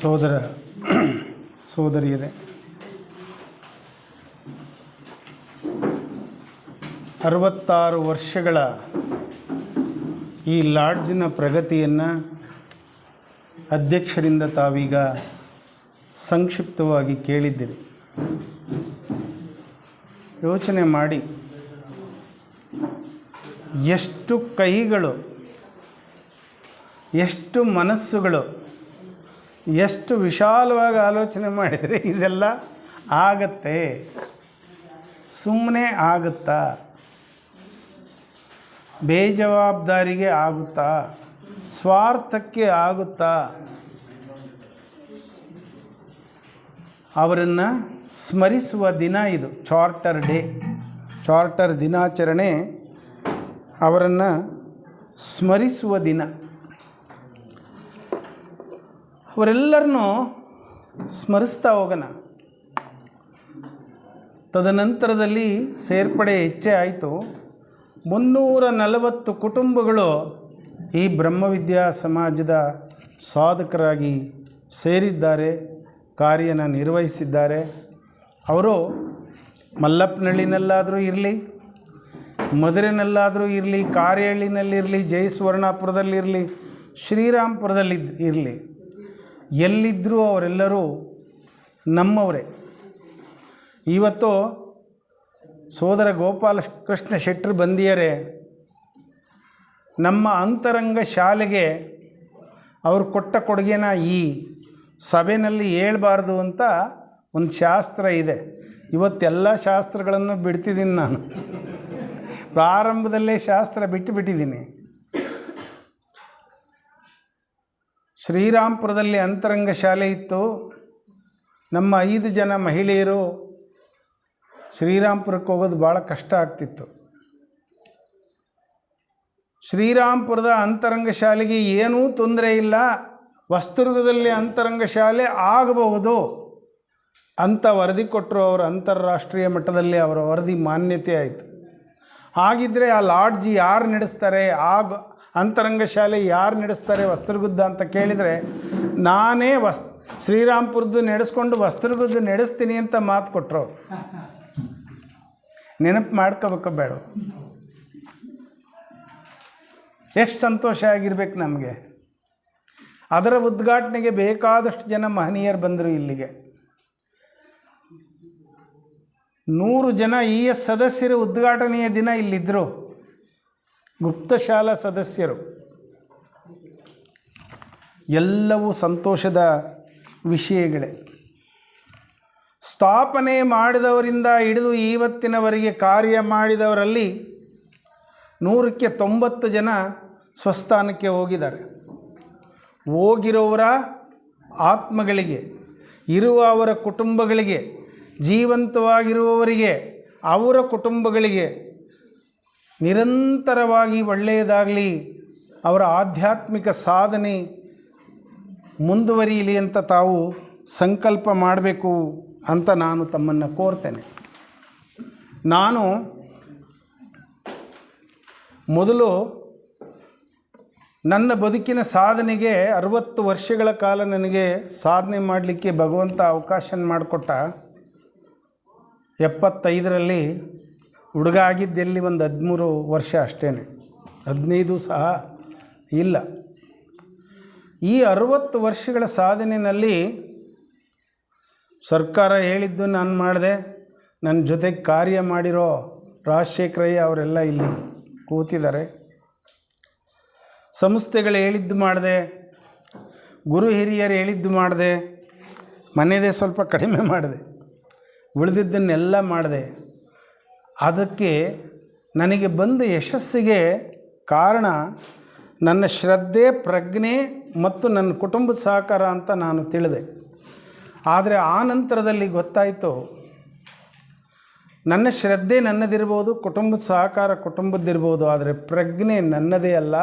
ಸೋದರ, ಸೋದರಿಯರೇ, ಅರವತ್ತಾರು ವರ್ಷಗಳ ಈ ಲಾಡ್ಜಿನ ಪ್ರಗತಿಯನ್ನು ಅಧ್ಯಕ್ಷರಿಂದ ತಾವೀಗ ಸಂಕ್ಷಿಪ್ತವಾಗಿ ಕೇಳಿದ್ದೀರಿ. ಯೋಚನೆ ಮಾಡಿ. ಎಷ್ಟು ಕೈಗಳು, ಎಷ್ಟು ಮನಸ್ಸುಗಳು ಎಷ್ಟು ವಿಶಾಲವಾಗಿ ಆಲೋಚನೆ ಮಾಡಿದರೆ ಇದೆಲ್ಲ ಆಗತ್ತೆ. ಸುಮ್ಮನೆ ಆಗುತ್ತಾ? ಬೇಜವಾಬ್ದಾರಿಗೆ ಆಗುತ್ತಾ? ಸ್ವಾರ್ಥಕ್ಕೆ ಆಗುತ್ತಾ? ಅವರನ್ನು ಸ್ಮರಿಸುವ ದಿನ ಇದು, ಚಾರ್ಟರ್ ಡೇ. ಚಾರ್ಟರ್ ದಿನಾಚರಣೆ ಅವರನ್ನು ಸ್ಮರಿಸುವ ದಿನ. ಅವರೆಲ್ಲರನ್ನೂ ಸ್ಮರಿಸ್ತಾ ಹೋಗೋಣ. ತದನಂತರದಲ್ಲಿ ಸೇರ್ಪಡೆ ಹೆಚ್ಚೇ ಆಯಿತು. ಮುನ್ನೂರ ನಲವತ್ತು ಕುಟುಂಬಗಳು ಈ ಬ್ರಹ್ಮವಿದ್ಯಾ ಸಮಾಜದ ಸಾಧಕರಾಗಿ ಸೇರಿದ್ದಾರೆ, ಕಾರ್ಯನ ನಿರ್ವಹಿಸಿದ್ದಾರೆ. ಅವರು ಮಲ್ಲಪ್ಪನಹಳ್ಳಿನಲ್ಲಾದರೂ ಇರಲಿ, ಮಧುರೆನಲ್ಲಾದರೂ ಇರಲಿ ಕಾರ್ಯಹಳ್ಳಿನಲ್ಲಿರಲಿ ಜಯಸ್ವರ್ಣಾಪುರದಲ್ಲಿರಲಿ ಶ್ರೀರಾಮ್ಪುರದಲ್ಲಿ ಇರಲಿ ಎಲ್ಲಿದ್ದರೂ ಅವರೆಲ್ಲರೂ ನಮ್ಮವರೇ. ಇವತ್ತು ಸೋದರ ಗೋಪಾಲ ಕೃಷ್ಣ ಶೆಟ್ಟರು ಬಂದಿಯರೇ ನಮ್ಮ ಅಂತರಂಗ ಶಾಲೆಗೆ ಅವರು ಕೊಟ್ಟ ಕೊಡುಗೆನ ಈ ಸಭೆಯಲ್ಲಿ ಹೇಳ್ಬಾರ್ದು ಅಂತ ಒಂದು ಶಾಸ್ತ್ರ ಇದೆ. ಇವತ್ತೆಲ್ಲ ಶಾಸ್ತ್ರಗಳನ್ನು ಬಿಡ್ತಿದ್ದೀನಿ ನಾನು. ಪ್ರಾರಂಭದಲ್ಲೇ ಶಾಸ್ತ್ರ ಬಿಟ್ಟು ಬಿಟ್ಟಿದ್ದೀನಿ. ಶ್ರೀರಾಮ್ಪುರದಲ್ಲಿ ಅಂತರಂಗ ಶಾಲೆ ಇತ್ತು. ನಮ್ಮ ಐದು ಜನ ಮಹಿಳೆಯರು ಶ್ರೀರಾಮ್ಪುರಕ್ಕೆ ಹೋಗೋದು ಭಾಳ ಕಷ್ಟ ಆಗ್ತಿತ್ತು. ಶ್ರೀರಾಮ್ಪುರದ ಅಂತರಂಗ ಶಾಲೆಗೆ ಏನೂ ತೊಂದರೆ ಇಲ್ಲ. ವಸ್ತುರ್ಗದಲ್ಲಿ ಅಂತರಂಗ ಶಾಲೆ ಆಗಬಹುದು ಅಂತ ವರದಿ ಕೊಟ್ಟರು ಅವರು ಅಂತಾರಾಷ್ಟ್ರೀಯ ಮಟ್ಟದಲ್ಲಿ ಅವರ ವರದಿ ಮಾನ್ಯತೆ ಆಯಿತು. ಹಾಗಿದ್ದರೆ ಆ ಲಾಡ್ಜ್ ಯಾರು ನಡೆಸ್ತಾರೆ? ಆಗ ಅಂತರಂಗ ಶಾಲೆ ಯಾರು ನಡೆಸ್ತಾರೆ ವಸ್ತ್ರಗುದ್ದ ಅಂತ ಕೇಳಿದರೆ, ನಾನೇ ವಸ್ ಶ್ರೀರಾಮ್ಪುರದ್ದು ನಡೆಸ್ಕೊಂಡು ವಸ್ತ್ರಗುದ್ದು ನಡೆಸ್ತೀನಿ ಅಂತ ಮಾತು ಕೊಟ್ಟರು ನೆನಪು ಮಾಡ್ಕೋಬೇಕು ಬೇಡ. ಎಷ್ಟು ಸಂತೋಷ ಆಗಿರ್ಬೇಕು ನಮಗೆ. ಅದರ ಉದ್ಘಾಟನೆಗೆ ಬೇಕಾದಷ್ಟು ಜನ ಮಹನೀಯರು ಬಂದರು ಇಲ್ಲಿಗೆ. ನೂರು ಜನ ಇ ಎಸ್ ಸದಸ್ಯರು ಉದ್ಘಾಟನೆಯ ದಿನ ಇಲ್ಲಿದ್ದರು ಗುಪ್ತಶಾಲಾ ಸದಸ್ಯರು. ಎಲ್ಲವೂ ಸಂತೋಷದ ವಿಷಯಗಳೇ. ಸ್ಥಾಪನೆ ಮಾಡಿದವರಿಂದ ಹಿಡಿದು ಇವತ್ತಿನವರೆಗೆ ಕಾರ್ಯ ಮಾಡಿದವರಲ್ಲಿ ನೂರಕ್ಕೆ ತೊಂಬತ್ತು ಜನ ಸ್ವಸ್ಥಾನಕ್ಕೆ ಹೋಗಿದ್ದಾರೆ. ಹೋಗಿರೋವರ ಆತ್ಮಗಳಿಗೆ, ಇರುವ ಅವರ ಕುಟುಂಬಗಳಿಗೆ, ಜೀವಂತವಾಗಿರುವವರಿಗೆ, ಅವರ ಕುಟುಂಬಗಳಿಗೆ ನಿರಂತರವಾಗಿ ಒಳ್ಳೆಯದಾಗಲಿ, ಅವರ ಆಧ್ಯಾತ್ಮಿಕ ಸಾಧನೆ ಮುಂದುವರಿಯಲಿ ಅಂತ ತಾವು ಸಂಕಲ್ಪ ಮಾಡಬೇಕು ಅಂತ ನಾನು ತಮ್ಮನ್ನು ಕೋರ್ತೇನೆ. ನಾನು ಮೊದಲು ನನ್ನ ಬದುಕಿನ ಸಾಧನೆಗೆ ಅರುವತ್ತು ವರ್ಷಗಳ ಕಾಲ ನನಗೆ ಸಾಧನೆ ಮಾಡಲಿಕ್ಕೆ ಭಗವಂತ ಅವಕಾಶ ಮಾಡಿಕೊಟ್ಟ ಎಪ್ಪತ್ತೈದರಲ್ಲಿ ಹುಡುಗ ಆಗಿದ್ದೆಲ್ಲಿ ಒಂದು ಹದಿಮೂರು ವರ್ಷ ಅಷ್ಟೇ ಹದಿನೈದು ಸಹ ಇಲ್ಲ. ಈ ಅರುವತ್ತು ವರ್ಷಗಳ ಸಾಧನೆಯಲ್ಲಿ ಸರ್ಕಾರ ಹೇಳಿದ್ದು ನಾನು ಮಾಡಿದೆ, ನನ್ನ ಜೊತೆಗೆ ಕಾರ್ಯ ಮಾಡಿರೋ ರಾಜಶೇಖರಯ್ಯ ಅವರೆಲ್ಲ ಇಲ್ಲಿ ಕೂತಿದ್ದಾರೆ. ಸಂಸ್ಥೆಗಳು ಹೇಳಿದ್ದು ಮಾಡಿದೆ, ಗುರು ಹಿರಿಯರು ಹೇಳಿದ್ದು ಮಾಡಿದೆ, ಮನೆಯದೇ ಸ್ವಲ್ಪ ಕಡಿಮೆ ಮಾಡಿದೆ, ಉಳಿದಿದ್ದನ್ನೆಲ್ಲ ಮಾಡಿದೆ. ಅದಕ್ಕೆ ನನಗೆ ಬಂದ ಯಶಸ್ಸಿಗೆ ಕಾರಣ ನನ್ನ ಶ್ರದ್ಧೆ, ಪ್ರಜ್ಞೆ ಮತ್ತು ನನ್ನ ಕುಟುಂಬ ಸಹಕಾರ ಅಂತ ನಾನು ತಿಳಿದೆ. ಆದರೆ ಆ ನಂತರದಲ್ಲಿ ಗೊತ್ತಾಯಿತು, ನನ್ನ ಶ್ರದ್ಧೆ ನನ್ನದಿರ್ಬೋದು ಕುಟುಂಬ ಸಹಕಾರ ಕುಟುಂಬದ್ದಿರ್ಬೋದು, ಆದರೆ ಪ್ರಜ್ಞೆ ನನ್ನದೇ ಅಲ್ಲ.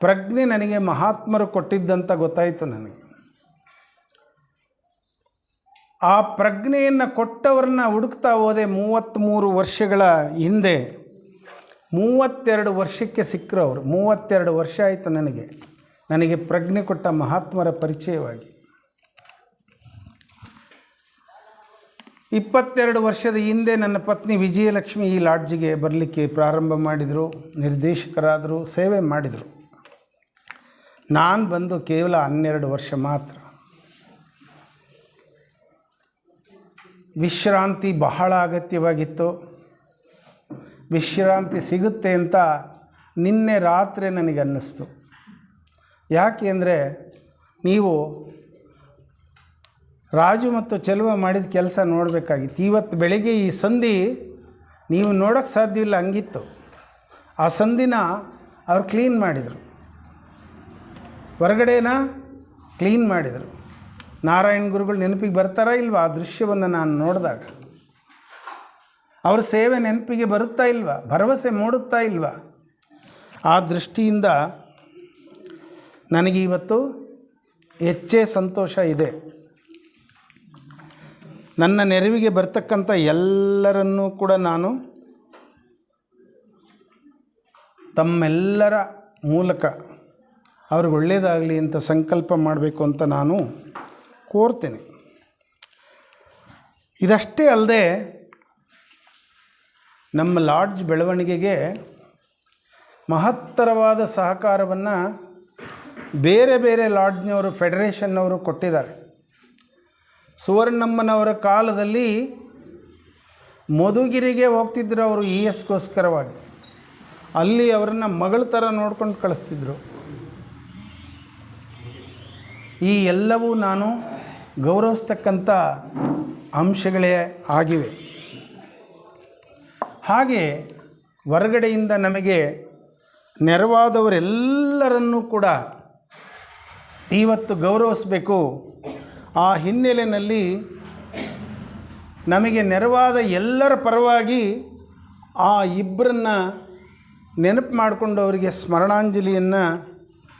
ಪ್ರಜ್ಞೆ ನನಗೆ ಮಹಾತ್ಮರು ಕೊಟ್ಟಿದ್ದಂತ ಗೊತ್ತಾಯಿತು ನನಗೆ. ಆ ಪ್ರಜ್ಞೆಯನ್ನು ಕೊಟ್ಟವ್ರನ್ನ ಹುಡುಕ್ತಾ ಹೋದೆ ಮೂವತ್ತ್ಮೂರು ವರ್ಷಗಳ ಹಿಂದೆ. ಮೂವತ್ತೆರಡು ವರ್ಷಕ್ಕೆ ಸಿಕ್ಕರು ಅವರು ಮೂವತ್ತೆರಡು ವರ್ಷ ಆಯಿತು ನನಗೆ. ನನಗೆ ಪ್ರಜ್ಞೆ ಕೊಟ್ಟ ಮಹಾತ್ಮರ ಪರಿಚಯವಾಗಿ. ಇಪ್ಪತ್ತೆರಡು ವರ್ಷದ ಹಿಂದೆ ನನ್ನ ಪತ್ನಿ ವಿಜಯಲಕ್ಷ್ಮಿ ಈ ಲಾಡ್ಜಿಗೆ ಬರಲಿಕ್ಕೆ ಪ್ರಾರಂಭ ಮಾಡಿದರು. ನಿರ್ದೇಶಕರಾದರು, ಸೇವೆ ಮಾಡಿದರು. ನಾನು ಬಂದು ಕೇವಲ ಹನ್ನೆರಡು ವರ್ಷ ಮಾತ್ರ. ವಿಶ್ರಾಂತಿ ಬಹಳ ಅಗತ್ಯವಾಗಿತ್ತು. ವಿಶ್ರಾಂತಿ ಸಿಗುತ್ತೆ ಅಂತ ನಿನ್ನೆ ರಾತ್ರಿ ನನಗೆ ಅನ್ನಿಸ್ತು ಯಾಕೆ ಅಂದರೆ ನೀವು ರಾಜು ಮತ್ತು ಚೆಲುವ ಮಾಡಿದ ಕೆಲಸ ನೋಡಬೇಕಾಗಿತ್ತು. ಇವತ್ತು ಬೆಳಿಗ್ಗೆ ಈ ಸಂಧಿ ನೀವು ನೋಡೋಕ್ಕೆ ಸಾಧ್ಯವಿಲ್ಲ ಹಂಗಿತ್ತು. ಆ ಸಂಧಿನ ಅವ್ರು ಕ್ಲೀನ್ ಮಾಡಿದರು. ಹೊರಗಡೆನ ಕ್ಲೀನ್ ಮಾಡಿದರು. ನಾರಾಯಣ ಗುರುಗಳು ನೆನಪಿಗೆ ಬರ್ತಾರಾ ಇಲ್ವಾ? ಆ ದೃಶ್ಯವನ್ನು ನಾನು ನೋಡಿದಾಗ. ಅವ್ರ ಸೇವೆ ನೆನಪಿಗೆ ಬರುತ್ತಾ ಇಲ್ವಾ? ಭರವಸೆ ಮೂಡುತ್ತಾ ಇಲ್ವಾ? ಆ ದೃಷ್ಟಿಯಿಂದ ನನಗೆ ಇವತ್ತು ಹೆಚ್ಚೇ ಸಂತೋಷ ಇದೆ. ನನ್ನ ನೆರವಿಗೆ ಬರ್ತಕ್ಕಂಥ ಎಲ್ಲರನ್ನೂ ಕೂಡ ನಾನು ತಮ್ಮೆಲ್ಲರ ಮೂಲಕ ಅವ್ರಿಗೆ ಒಳ್ಳೆಯದಾಗಲಿ ಅಂತ ಸಂಕಲ್ಪ ಮಾಡಬೇಕು ಅಂತ ನಾನು ಕೋರ್ತೇನೆ. ಇದಷ್ಟೇ ಅಲ್ಲದೆ ನಮ್ಮ ಲಾಡ್ಜ್ ಬೆಳವಣಿಗೆಗೆ ಮಹತ್ತರವಾದ ಸಹಕಾರವನ್ನು ಬೇರೆ ಬೇರೆ ಲಾಡ್ಜ್ನವರು, ಫೆಡರೇಷನ್ನವರು ಕೊಟ್ಟಿದ್ದಾರೆ. ಸುವರ್ಣಮ್ಮನವರ ಕಾಲದಲ್ಲಿ ಮಧುಗಿರಿಗೆ ಹೋಗ್ತಿದ್ರು ಅವರು ಇ ಎಸ್ಗೋಸ್ಕರವಾಗಿ. ಅಲ್ಲಿ ಅವರನ್ನು ಮಗಳ ಥರ ನೋಡ್ಕೊಂಡು ಕಳಿಸ್ತಿದ್ರು. ಈ ಎಲ್ಲವೂ ನಾನು ಗೌರವಿಸ್ತಕ್ಕಂಥ ಅಂಶಗಳೇ ಆಗಿವೆ. ಹಾಗೆ ಹೊರಗಡೆಯಿಂದ ನಮಗೆ ನೆರವಾದವರೆಲ್ಲರನ್ನೂ ಕೂಡ ಇವತ್ತು ಗೌರವಿಸಬೇಕು. ಆ ಹಿನ್ನೆಲೆಯಲ್ಲಿ ನಮಗೆ ನೆರವಾದ ಎಲ್ಲರ ಪರವಾಗಿ ಆ ಇಬ್ಬರನ್ನು ನೆನಪು ಮಾಡಿಕೊಂಡು ಅವರಿಗೆ ಸ್ಮರಣಾಂಜಲಿಯನ್ನು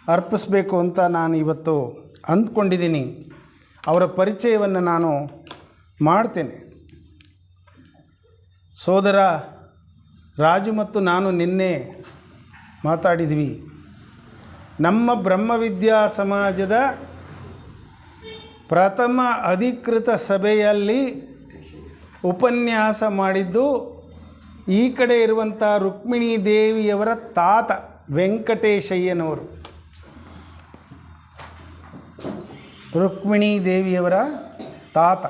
ಅರ್ಪಿಸಬೇಕು ಅಂತ ನಾನು ಇವತ್ತು ಅಂದ್ಕೊಂಡಿದ್ದೀನಿ. ಅವರ ಪರಿಚಯವನ್ನು ನಾನು ಮಾಡ್ತೇನೆ. ಸೋದರ ರಾಜು ಮತ್ತು ನಾನು ನಿನ್ನೆ ಮಾತಾಡಿದ್ವಿ. ನಮ್ಮ ಬ್ರಹ್ಮವಿದ್ಯಾ ಸಮಾಜದ ಪ್ರಥಮ ಅಧಿಕೃತ ಸಭೆಯಲ್ಲಿ ಉಪನ್ಯಾಸ ಮಾಡಿದ್ದು ಈ ಕಡೆ ಇರುವಂಥ ರುಕ್ಮಿಣೀ ದೇವಿಯವರ ತಾತ ವೆಂಕಟೇಶಯ್ಯನವರು. ರುಕ್ಮಿಣೀ ದೇವಿಯವರ ತಾತ.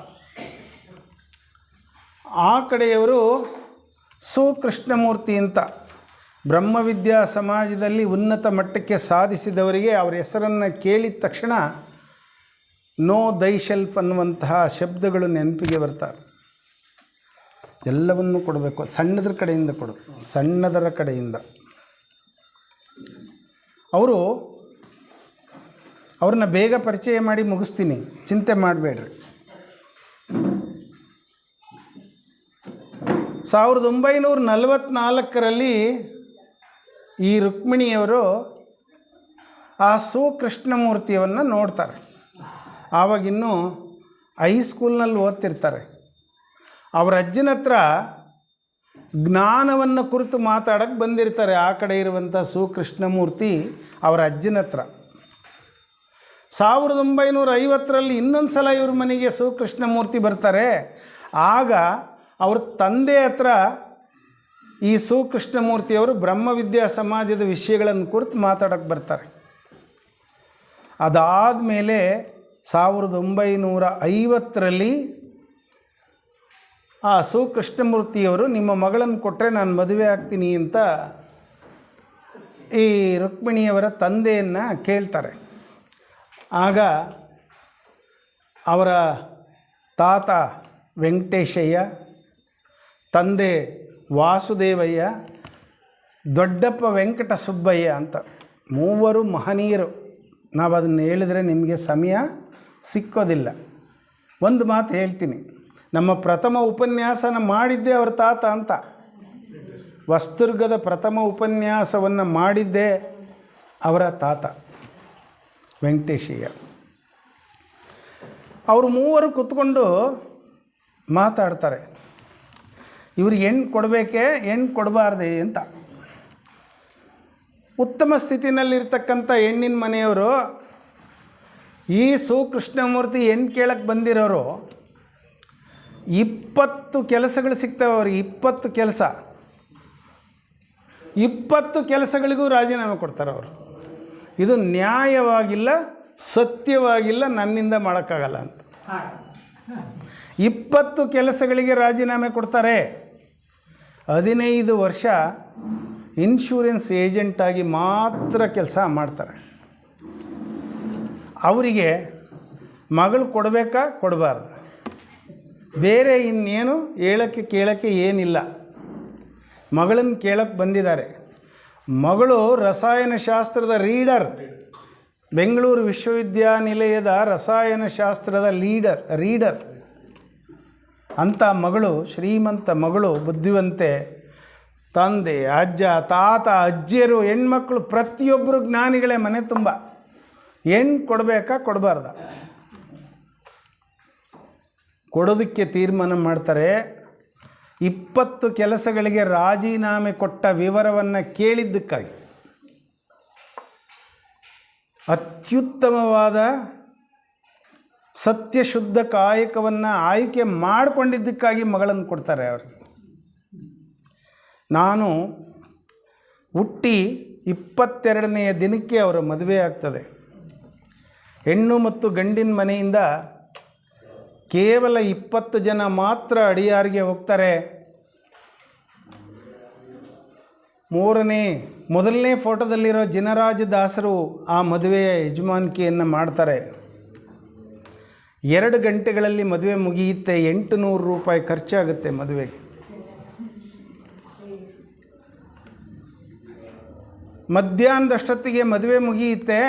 ಆ ಕಡೆಯವರು ಸುಕೃಷ್ಣಮೂರ್ತಿ ಅಂತ. ಬ್ರಹ್ಮವಿದ್ಯಾ ಸಮಾಜದಲ್ಲಿ ಉನ್ನತ ಮಟ್ಟಕ್ಕೆ ಸಾಧಿಸಿದವರಿಗೆ ಅವರ ಹೆಸರನ್ನು ಕೇಳಿದ ತಕ್ಷಣ ನೋ ದೈಶೆಲ್ಫ್ ಅನ್ನುವಂತಹ ಶಬ್ದಗಳು ನೆನಪಿಗೆ ಬರ್ತವೆ ಎಲ್ಲವನ್ನೂ ಕೊಡಬೇಕು. ಸಣ್ಣದರ ಕಡೆಯಿಂದ ಕೊಡು. ಸಣ್ಣದರ ಕಡೆಯಿಂದ. ಅವರು ಅವ್ರನ್ನ ಬೇಗ ಪರಿಚಯ ಮಾಡಿ ಮುಗಿಸ್ತೀನಿ. ಚಿಂತೆ ಮಾಡಬೇಡ್ರಿ. ಸಾವಿರದ ಒಂಬೈನೂರ ನಲವತ್ತ್ನಾಲ್ಕರಲ್ಲಿ ಈ ರುಕ್ಮಿಣಿಯವರು ಆ ಸುಕೃಷ್ಣಮೂರ್ತಿಯನ್ನು ನೋಡ್ತಾರೆ. ಆವಾಗಿನ್ನೂ ಹೈಸ್ಕೂಲ್ನಲ್ಲಿ ಓದ್ತಿರ್ತಾರೆ. ಅವರ ಅಜ್ಜನ ಹತ್ರ ಜ್ಞಾನವನ್ನು ಕುರಿತು ಮಾತಾಡೋಕ್ಕೆ ಬಂದಿರ್ತಾರೆ. ಆ ಕಡೆ ಇರುವಂಥ ಸುಕೃಷ್ಣಮೂರ್ತಿ ಅವರ ಅಜ್ಜನ ಹತ್ರ. ಸಾವಿರದ ಒಂಬೈನೂರ ಐವತ್ತರಲ್ಲಿ ಇನ್ನೊಂದು ಸಲ ಇವ್ರ ಮನೆಗೆ ಸುಕೃಷ್ಣಮೂರ್ತಿ ಬರ್ತಾರೆ. ಆಗ ಅವ್ರ ತಂದೆ ಹತ್ರ ಈ ಸುಕೃಷ್ಣಮೂರ್ತಿಯವರು ಬ್ರಹ್ಮವಿದ್ಯಾ ಸಮಾಜದ ವಿಷಯಗಳನ್ನು ಕುರಿತು ಮಾತಾಡೋಕ್ಕೆ ಬರ್ತಾರೆ. ಅದಾದ ಮೇಲೆ ಸಾವಿರದ ಒಂಬೈನೂರ ಐವತ್ತರಲ್ಲಿ ಆ ಸುಕೃಷ್ಣಮೂರ್ತಿಯವರು, ನಿಮ್ಮ ಮಗಳನ್ನು ಕೊಟ್ಟರೆ ನಾನು ಮದುವೆ ಆಗ್ತೀನಿ ಅಂತ ಈ ರುಕ್ಮಿಣಿಯವರ ತಂದೆಯನ್ನು ಕೇಳ್ತಾರೆ. ಆಗ ಅವರ ತಾತ ವೆಂಕಟೇಶಯ್ಯ, ತಂದೆ ವಾಸುದೇವಯ್ಯ, ದೊಡ್ಡಪ್ಪ ವೆಂಕಟ ಸುಬ್ಬಯ್ಯ ಅಂತ ಮೂವರು ಮಹನೀಯರು. ನಾವು ಅದನ್ನು ಹೇಳಿದರೆ ನಿಮಗೆ ಸಮಯ ಸಿಕ್ಕೋದಿಲ್ಲ. ಒಂದು ಮಾತು ಹೇಳ್ತೀನಿ. ನಮ್ಮ ಪ್ರಥಮ ಉಪನ್ಯಾಸನ ಮಾಡಿದ್ದೇ ಅವ್ರ ತಾತ ಅಂತ. ವಸ್ತುರ್ಗದ ಪ್ರಥಮ ಉಪನ್ಯಾಸವನ್ನು ಮಾಡಿದ್ದೇ ಅವರ ತಾತ. ವೆಂಕಟೇಶಯ್ಯ. ಅವರು ಮೂವರು ಕೂತ್ಕೊಂಡು ಮಾತಾಡ್ತಾರೆ. ಇವ್ರಿಗೆ ಹೆಣ್ಣು ಕೊಡಬೇಕೇ ಹೆಣ್ಣು ಕೊಡಬಾರ್ದೆ ಅಂತ. ಉತ್ತಮ ಸ್ಥಿತಿನಲ್ಲಿರ್ತಕ್ಕಂಥ ಹೆಣ್ಣಿನ ಮನೆಯವರು ಈ ಸುಕೃಷ್ಣಮೂರ್ತಿ ಹೆಣ್ಣು ಕೇಳಕ್ಕೆ ಬಂದಿರೋರು ಇಪ್ಪತ್ತು ಕೆಲಸಗಳು ಸಿಗ್ತಾವೆ ಅವ್ರಿಗೆ, ಇಪ್ಪತ್ತು ಕೆಲಸ. ಇಪ್ಪತ್ತು ಕೆಲಸಗಳಿಗೂ ರಾಜೀನಾಮೆ ಕೊಡ್ತಾರೆ ಅವರು. ಇದು ನ್ಯಾಯವಾಗಿಲ್ಲ, ಸತ್ಯವಾಗಿಲ್ಲ, ನನ್ನಿಂದ ಮಾಡೋಕ್ಕಾಗಲ್ಲ ಅಂತ. ಇಪ್ಪತ್ತು ಕೆಲಸಗಳಿಗೆ ರಾಜೀನಾಮೆ ಕೊಡ್ತಾರೆ. ಹದಿನೈದು ವರ್ಷ ಇನ್ಶೂರೆನ್ಸ್ ಏಜೆಂಟಾಗಿ ಮಾತ್ರ ಕೆಲಸ ಮಾಡ್ತಾರೆ. ಅವರಿಗೆ ಮಗಳು ಕೊಡಬೇಕಾ? ಕೊಡಬಾರ್ದು. ಬೇರೆ ಇನ್ನೇನು ಹೇಳೋಕ್ಕೆ ಕೇಳೋಕ್ಕೆ ಏನಿಲ್ಲ. ಮಗಳನ್ನು ಕೇಳಕ್ಕೆ ಬಂದಿದ್ದಾರೆ. ಮಗಳು ರಸಾಯನಶಾಸ್ತ್ರದ ರೀಡರ್, ಬೆಂಗಳೂರು ವಿಶ್ವವಿದ್ಯಾನಿಲಯದ ರಸಾಯನಶಾಸ್ತ್ರದ ಲೀಡರ್, ರೀಡರ್. ಅಂಥ ಮಗಳು, ಶ್ರೀಮಂತ ಮಗಳು ಬುದ್ಧಿವಂತೆ, ತಂದೆ, ಅಜ್ಜ, ತಾತ, ಅಜ್ಜಿಯರು, ಹೆಣ್ಮಕ್ಳು, ಪ್ರತಿಯೊಬ್ಬರು ಜ್ಞಾನಿಗಳೇ ಮನೆ ತುಂಬ. ಹೆಣ್ಣು ಕೊಡಬೇಕಾ, ಕೊಡಬಾರ್ದ? ಕೊಡೋದಕ್ಕೆ ತೀರ್ಮಾನ ಮಾಡ್ತಾರೆ ಇಪ್ಪತ್ತು ಕೆಲಸಗಳಿಗೆ ರಾಜೀನಾಮೆ ಕೊಟ್ಟ ವಿವರವನ್ನು ಕೇಳಿದ್ದಕ್ಕಾಗಿ. ಅತ್ಯುತ್ತಮವಾದ ಸತ್ಯಶುದ್ಧ ಕಾಯಕವನ್ನು ಆಯ್ಕೆ ಮಾಡಿಕೊಂಡಿದ್ದಕ್ಕಾಗಿ ಮಗಳನ್ನು ಕೊಡ್ತಾರೆ ಅವರಿಗೆ ನಾನು ಹುಟ್ಟಿ ಇಪ್ಪತ್ತೆರಡನೆಯ ದಿನಕ್ಕೆ ಅವರ ಮದುವೆ ಆಗ್ತದೆ. ಹೆಣ್ಣು ಮತ್ತು ಗಂಡಿನ ಮನೆಯಿಂದ ಕೇವಲ ಇಪ್ಪತ್ತು ಜನ ಮಾತ್ರ ಅಡಿಯಾರಿಗೆ ಹೋಗ್ತಾರೆ. ಮೂರನೇ, ಮೊದಲನೇ ಫೋಟೋದಲ್ಲಿರೋ ಜಿನರಾಜ ದಾಸರು ಆ ಮದುವೆಯ ಯಜಮಾನಿಕೆಯನ್ನು ಮಾಡ್ತಾರೆ. ಎರಡು ಗಂಟೆಗಳಲ್ಲಿ ಮದುವೆ ಮುಗಿಯುತ್ತೆ ಎಂಟು ನೂರು ರೂಪಾಯಿ ಖರ್ಚಾಗುತ್ತೆ ಮದುವೆಗೆ. ಮಧ್ಯಾಹ್ನದಷ್ಟೊತ್ತಿಗೆ ಮದುವೆ ಮುಗಿಯುತ್ತೆ,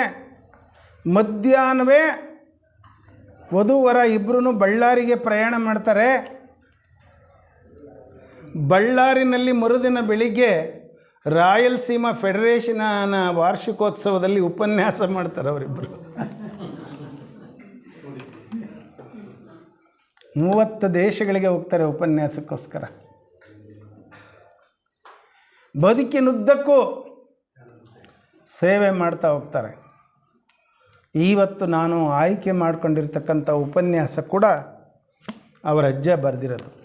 ಮಧ್ಯಾಹ್ನವೇ ವಧುವರ ಇಬ್ಬರೂ ಬಳ್ಳಾರಿಗೆ ಪ್ರಯಾಣ ಮಾಡ್ತಾರೆ. ಬಳ್ಳಾರಿನಲ್ಲಿ ಮರುದಿನ ಬೆಳಿಗ್ಗೆ ರಾಯಲ್ಸೀಮಾ ಫೆಡರೇಷನ ವಾರ್ಷಿಕೋತ್ಸವದಲ್ಲಿ ಉಪನ್ಯಾಸ ಮಾಡ್ತಾರೆ ಅವರಿಬ್ಬರು ಮೂವತ್ತು ದೇಶಗಳಿಗೆ ಹೋಗ್ತಾರೆ ಉಪನ್ಯಾಸಕ್ಕೋಸ್ಕರ. ಬದುಕಿನುದ್ದಕ್ಕೂ ಸೇವೆ ಮಾಡ್ತಾ ಹೋಗ್ತಾರೆ. ಇವತ್ತು ನಾನು ಆಯ್ಕೆ ಮಾಡಿಕೊಂಡಿರ್ತಕ್ಕಂಥ ಉಪನ್ಯಾಸ ಕೂಡ ಅವರ ಅಜ್ಜ ಬರೆದಿರೋದು.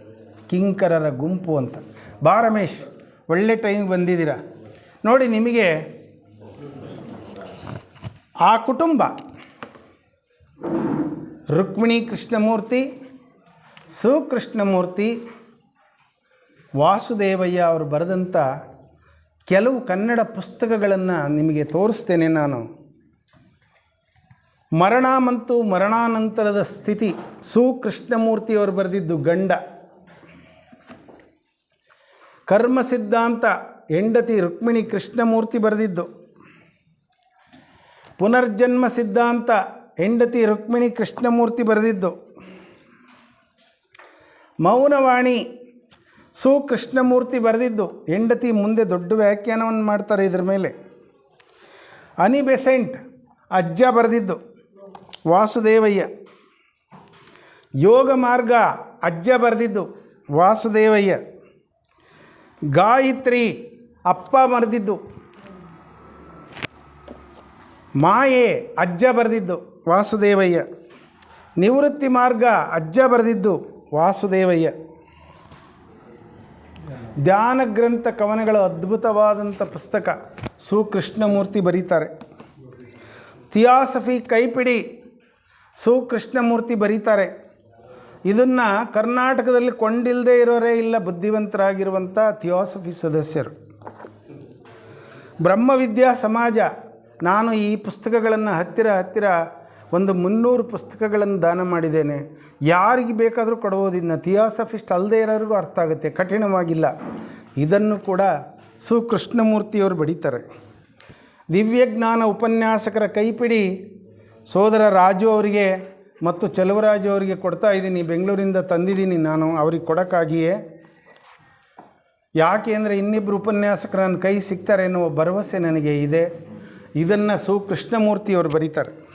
ಕಿಂಕರರ ಗುಂಪು ಅಂತ. ಬಾ ರಮೇಶ್, ಒಳ್ಳೆ ಟೈಮಿಗೆ ಬಂದಿದ್ದೀರ? ನೋಡಿ ನಿಮಗೆ ಆ ಕುಟುಂಬ. ರುಕ್ಮಿಣಿ ಕೃಷ್ಣಮೂರ್ತಿ, ಸುಕೃಷ್ಣಮೂರ್ತಿ, ವಾಸುದೇವಯ್ಯ ಅವರು ಬರೆದಂಥ ಕೆಲವು ಕನ್ನಡ ಪುಸ್ತಕಗಳನ್ನು ನಿಮಗೆ ತೋರಿಸ್ತೇನೆ ನಾನು. ಮರಣ ಮತ್ತು ಮರಣಾನಂತರದ ಸ್ಥಿತಿ ಸುಕೃಷ್ಣಮೂರ್ತಿಯವರು ಬರೆದಿದ್ದು ಗಂಡ. ಕರ್ಮ ಸಿದ್ಧಾಂತ ಹೆಂಡತಿ ರುಕ್ಮಿಣಿ ಕೃಷ್ಣಮೂರ್ತಿ ಬರೆದಿದ್ದು. ಪುನರ್ಜನ್ಮ ಸಿದ್ಧಾಂತ ಹೆಂಡತಿ ರುಕ್ಮಿಣಿ ಕೃಷ್ಣಮೂರ್ತಿ ಬರೆದಿದ್ದು. ಮೌನವಾಣಿ ಸುಕೃಷ್ಣಮೂರ್ತಿ ಬರೆದಿದ್ದು. ಹೆಂಡತಿ ಮುಂದೆ ದೊಡ್ಡ ವ್ಯಾಖ್ಯಾನವನ್ನು ಮಾಡ್ತಾರೆ ಇದ್ರ ಮೇಲೆ. ಅನಿಬೆಸೆಂಟ್ ಅಜ್ಜ ಬರೆದಿದ್ದು. ವಾಸುದೇವಯ್ಯ. ಯೋಗ ಮಾರ್ಗ ಅಜ್ಜ ಬರೆದಿದ್ದು ವಾಸುದೇವಯ್ಯ. ಗಾಯತ್ರಿ ಅಪ್ಪ ಬರೆದಿದ್ದು ಮಾಯೆ ಅಜ್ಜ ಬರೆದಿದ್ದು ವಾಸುದೇವಯ್ಯ. ನಿವೃತ್ತಿ ಮಾರ್ಗ ಅಜ್ಜ ಬರೆದಿದ್ದು ವಾಸುದೇವಯ್ಯ. ಧ್ಯಾನ ಗ್ರಂಥ ಕವನಗಳ ಅದ್ಭುತವಾದಂಥ ಪುಸ್ತಕ ಸುಕೃಷ್ಣಮೂರ್ತಿ ಬರೀತಾರೆ. ಥಿಯಾಸಫಿ ಕೈಪಿಡಿ ಸುಕೃಷ್ಣಮೂರ್ತಿ ಬರೀತಾರೆ. ಇದನ್ನು ಕರ್ನಾಟಕದಲ್ಲಿ ಕೊಂಡಿಲ್ಲದೆ ಇರೋರೇ ಇಲ್ಲ ಬುದ್ಧಿವಂತರಾಗಿರುವಂಥ ಥಿಯಾಸಫಿ ಸದಸ್ಯರು. ಬ್ರಹ್ಮವಿದ್ಯಾ ಸಮಾಜ, ನಾನು ಈ ಪುಸ್ತಕಗಳನ್ನು ಹತ್ತಿರ ಹತ್ತಿರ ಒಂದು ಮುನ್ನೂರು ಪುಸ್ತಕಗಳನ್ನು ದಾನ ಮಾಡಿದ್ದೇನೆ. ಯಾರಿಗೆ ಬೇಕಾದರೂ ಕೊಡ್ಬೋದು. ಇದನ್ನ ಥಿಯಾಸಫಿಸ್ಟ್ ಅಲ್ಲದೆ ಇರೋರಿಗೂ ಅರ್ಥ ಆಗುತ್ತೆ. ಕಠಿಣವಾಗಿಲ್ಲ. ಇದನ್ನು ಕೂಡ ಸುಕೃಷ್ಣಮೂರ್ತಿಯವರು ಬಡಿತಾರೆ ದಿವ್ಯಜ್ಞಾನ ಉಪನ್ಯಾಸಕರ ಕೈಪಿಡಿ ಸೋದರ ರಾಜು ಅವರಿಗೆ ಮತ್ತು ಚಲುವರಾಜು ಅವರಿಗೆ ಕೊಡ್ತಾ ಇದ್ದೀನಿ. ಬೆಂಗಳೂರಿಂದ ತಂದಿದ್ದೀನಿ ನಾನು. ಅವ್ರಿಗೆ ಕೊಡೋಕ್ಕಾಗಿಯೇ. ಯಾಕೆ ಅಂದರೆ ಇನ್ನಿಬ್ಬರು ಉಪನ್ಯಾಸಕರು ನನ್ನ ಕೈ ಸಿಗ್ತಾರೆ ಎನ್ನುವ ಭರವಸೆ ನನಗೆ ಇದೆ. ಇದನ್ನು ಸು ಕೃಷ್ಣಮೂರ್ತಿಯವರು ಬರೀತಾರೆ.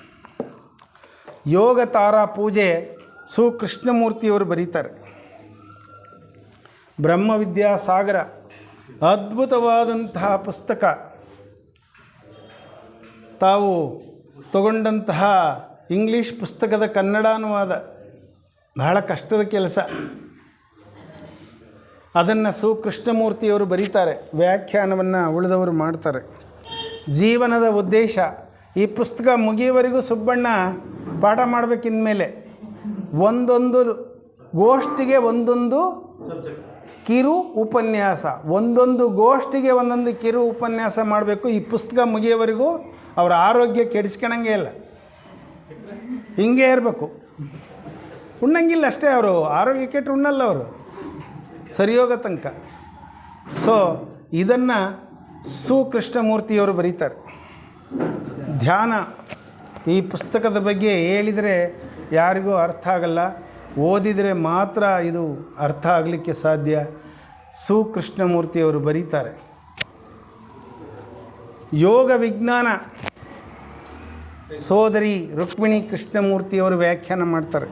ಯೋಗ ತಾರಾ ಪೂಜೆ ಸುಕೃಷ್ಣಮೂರ್ತಿಯವರು ಬರೀತಾರೆ. ಬ್ರಹ್ಮವಿದ್ಯಾಸಾಗರ ಅದ್ಭುತವಾದಂತಹ ಪುಸ್ತಕ. ತಾವು ತಗೊಂಡಂತಹ ಇಂಗ್ಲೀಷ್ ಪುಸ್ತಕದ ಕನ್ನಡ ಅನುವಾದ ಬಹಳ ಕಷ್ಟದ ಕೆಲಸ. ಅದನ್ನು ಸು ಕೃಷ್ಣಮೂರ್ತಿಯವರು ಬರೀತಾರೆ, ವ್ಯಾಖ್ಯಾನವನ್ನು ಉಳಿದವರು ಮಾಡ್ತಾರೆ. ಜೀವನದ ಉದ್ದೇಶ, ಈ ಪುಸ್ತಕ ಮುಗಿಯುವವರೆಗೂ ಸುಬ್ಬಣ್ಣ ಪಾಠ ಮಾಡಬೇಕಿಂದಮೇಲೆ ಒಂದೊಂದು ಗೋಷ್ಠಿಗೆ ಒಂದೊಂದು ಕಿರು ಉಪನ್ಯಾಸ. ಒಂದೊಂದು ಗೋಷ್ಠಿಗೆ ಒಂದೊಂದು ಕಿರು ಉಪನ್ಯಾಸ ಮಾಡಬೇಕು. ಈ ಪುಸ್ತಕ ಮುಗಿಯೋವರೆಗೂ ಅವರ ಆರೋಗ್ಯ ಕೆಡಿಸ್ಕೊಳಂಗೇ ಇಲ್ಲ. ಹಿಂಗೆ ಇರಬೇಕು. ಉಣ್ಣಂಗಿಲ್ಲ ಅಷ್ಟೇ ಅವರು. ಆರೋಗ್ಯ ಕೆಟ್ಟು ಉಣ್ಣಲ್ಲ ಅವರು. ಸರಿ ಹೋಗೋ ತನಕ. ಸೊ ಇದನ್ನು ಸು ಕೃಷ್ಣಮೂರ್ತಿಯವರು ಬರೀತಾರೆ. ಧ್ಯಾನ. ಈ ಪುಸ್ತಕದ ಬಗ್ಗೆ ಹೇಳಿದರೆ ಯಾರಿಗೂ ಅರ್ಥ ಆಗಲ್ಲ. ಓದಿದರೆ ಮಾತ್ರ ಇದು ಅರ್ಥ ಆಗಲಿಕ್ಕೆ ಸಾಧ್ಯ. ಸು ಕೃಷ್ಣಮೂರ್ತಿಯವರು ಬರೀತಾರೆ. ಯೋಗ ವಿಜ್ಞಾನ. ಸೋದರಿ ರುಕ್ಮಿಣಿ ಕೃಷ್ಣಮೂರ್ತಿಯವರು ವ್ಯಾಖ್ಯಾನ ಮಾಡ್ತಾರೆ.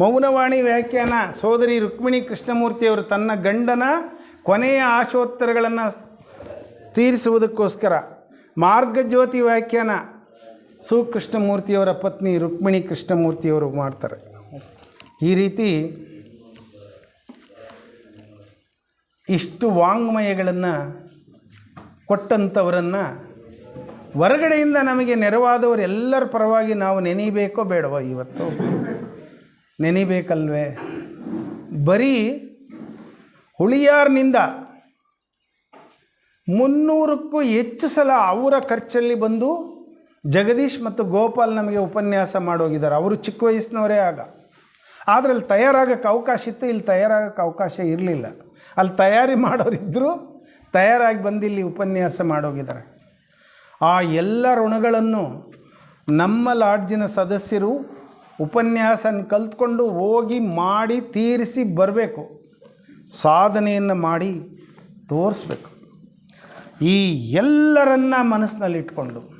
ಮೌನವಾಣಿ ವ್ಯಾಖ್ಯಾನ, ಸೋದರಿ ರುಕ್ಮಿಣಿ ಕೃಷ್ಣಮೂರ್ತಿಯವರು ತನ್ನ ಗಂಡನ ಕೊನೆಯ ಆಶೋತ್ತರಗಳನ್ನು ತೀರಿಸುವುದಕ್ಕೋಸ್ಕರ. ಮಾರ್ಗಜ್ಯೋತಿ ವ್ಯಾಖ್ಯಾನ ಸು ಕೃಷ್ಣಮೂರ್ತಿಯವರ ಪತ್ನಿ ರುಕ್ಮಿಣಿ ಕೃಷ್ಣಮೂರ್ತಿಯವರು ಮಾಡ್ತಾರೆ. ಈ ರೀತಿ ಇಷ್ಟು ವಾಂಗ್ಮಯಗಳನ್ನು ಕೊಟ್ಟಂಥವರನ್ನು ಹೊರಗಡೆಯಿಂದ ನಮಗೆ ನೆರವಾದವರು ಎಲ್ಲರ ಪರವಾಗಿ ನಾವು ನೆನೀಬೇಕೋ ಬೇಡವೋ ಇವತ್ತು? ನೆನಿಬೇಕಲ್ವೇ? ಬರೀ ಹುಳಿಯಾರ್ನಿಂದ ಮುನ್ನೂರಕ್ಕೂ ಹೆಚ್ಚು ಸಲ ಅವರ ಖರ್ಚಲ್ಲಿ ಬಂದು ಜಗದೀಶ್ ಮತ್ತು ಗೋಪಾಲ್ ನಮಗೆ ಉಪನ್ಯಾಸ ಮಾಡೋಗಿದ್ದಾರೆ. ಅವರು ಚಿಕ್ಕ ವಯಸ್ಸಿನವರೇ ಆಗ. ಆದರೆ ಅಲ್ಲಿ ತಯಾರಾಗಕ್ಕೆ ಅವಕಾಶ ಇತ್ತು. ಇಲ್ಲಿ ತಯಾರಾಗಕ್ಕೆ ಅವಕಾಶ ಇರಲಿಲ್ಲ. ಅಲ್ಲಿ ತಯಾರಿ ಮಾಡೋರಿದ್ದರು ತಯಾರಾಗಿ ಬಂದು ಇಲ್ಲಿ ಉಪನ್ಯಾಸ ಮಾಡೋಗಿದ್ದಾರೆ. ಆ ಎಲ್ಲ ಋಣಗಳನ್ನು ನಮ್ಮ ಲಾಡ್ಜಿನ ಸದಸ್ಯರು ಉಪನ್ಯಾಸನ ಕಲ್ತ್ಕೊಂಡು ಹೋಗಿ ಮಾಡಿ ತೀರಿಸಿ ಬರಬೇಕು. ಸಾಧನೆಯನ್ನು ಮಾಡಿ ತೋರಿಸ್ಬೇಕು. ಈ ಎಲ್ಲರನ್ನ ಮನಸ್ಸಿನಲ್ಲಿ ಇಟ್ಕೊಂಡು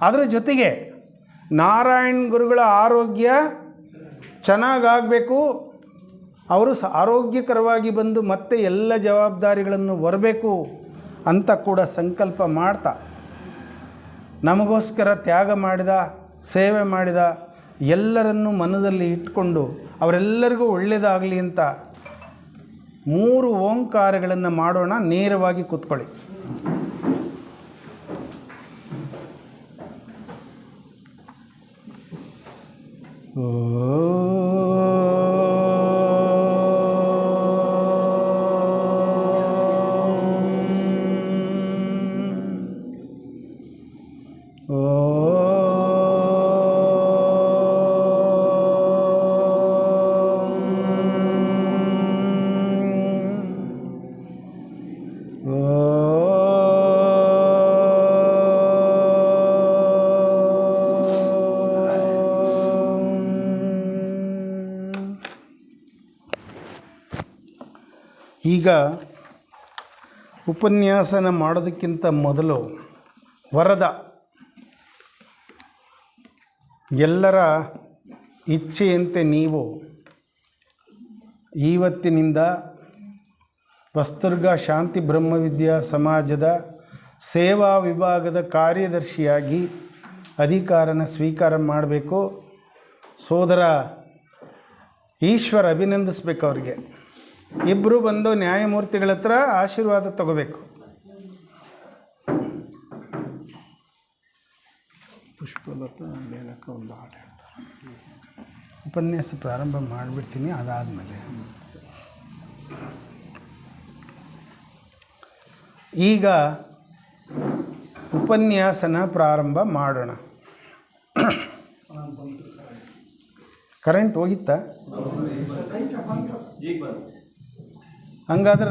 ಅದರ ಜೊತೆಗೆ ನಾರಾಯಣ್ ಗುರುಗಳ ಆರೋಗ್ಯ ಚೆನ್ನಾಗಾಗಬೇಕು. ಅವರು ಸ ಆರೋಗ್ಯಕರವಾಗಿ ಬಂದು ಮತ್ತೆ ಎಲ್ಲ ಜವಾಬ್ದಾರಿಗಳನ್ನು ಬರಬೇಕು ಅಂತ ಕೂಡ ಸಂಕಲ್ಪ ಮಾಡ್ತಾ. ನಮಗೋಸ್ಕರ ತ್ಯಾಗ ಮಾಡಿದ, ಸೇವೆ ಮಾಡಿದ ಎಲ್ಲರನ್ನೂ ಮನದಲ್ಲಿ ಇಟ್ಕೊಂಡು ಅವರೆಲ್ಲರಿಗೂ ಒಳ್ಳೆಯದಾಗಲಿ ಅಂತ ಮೂರು ಓಂಕಾರಗಳನ್ನು ಮಾಡೋಣ ನೇರವಾಗಿ ಕೂತ್ಕೊಳ್ಳಿ. Oh. ಈಗ ಉಪನ್ಯಾಸನ ಮಾಡೋದಕ್ಕಿಂತ ಮೊದಲು ವರದ ಎಲ್ಲರ ಇಚ್ಛೆಯಂತೆ ನೀವು ಇವತ್ತಿನಿಂದ ವಸ್ತುರ್ಗ ಶಾಂತಿ ಬ್ರಹ್ಮವಿದ್ಯಾ ಸಮಾಜದ ಸೇವಾ ವಿಭಾಗದ ಕಾರ್ಯದರ್ಶಿಯಾಗಿ ಅಧಿಕಾರನ ಸ್ವೀಕಾರ ಮಾಡಬೇಕು. ಸೋದರ ಈಶ್ವರ ಅಭಿನಂದಿಸ್ಬೇಕು ಅವರಿಗೆ. ಇಬ್ಬರು ಬಂದು ನ್ಯಾಯಮೂರ್ತಿಗಳ ಹತ್ರ ಆಶೀರ್ವಾದ ತಗೋಬೇಕು. ಪುಷ್ಪಲತಾ ಮೇಲಕ ಒಂದು ಹಾಡು ಹೇಳ್ತಾರೆ. ಉಪನ್ಯಾಸ ಪ್ರಾರಂಭ ಮಾಡಿಬಿಡ್ತೀನಿ ಅದಾದಮೇಲೆ. ಈಗ ಉಪನ್ಯಾಸನ ಪ್ರಾರಂಭ ಮಾಡೋಣ. ಕರೆಂಟ್ ಹೋಗಿತ್ತಾ? ಹಂಗಾದ್ರೆ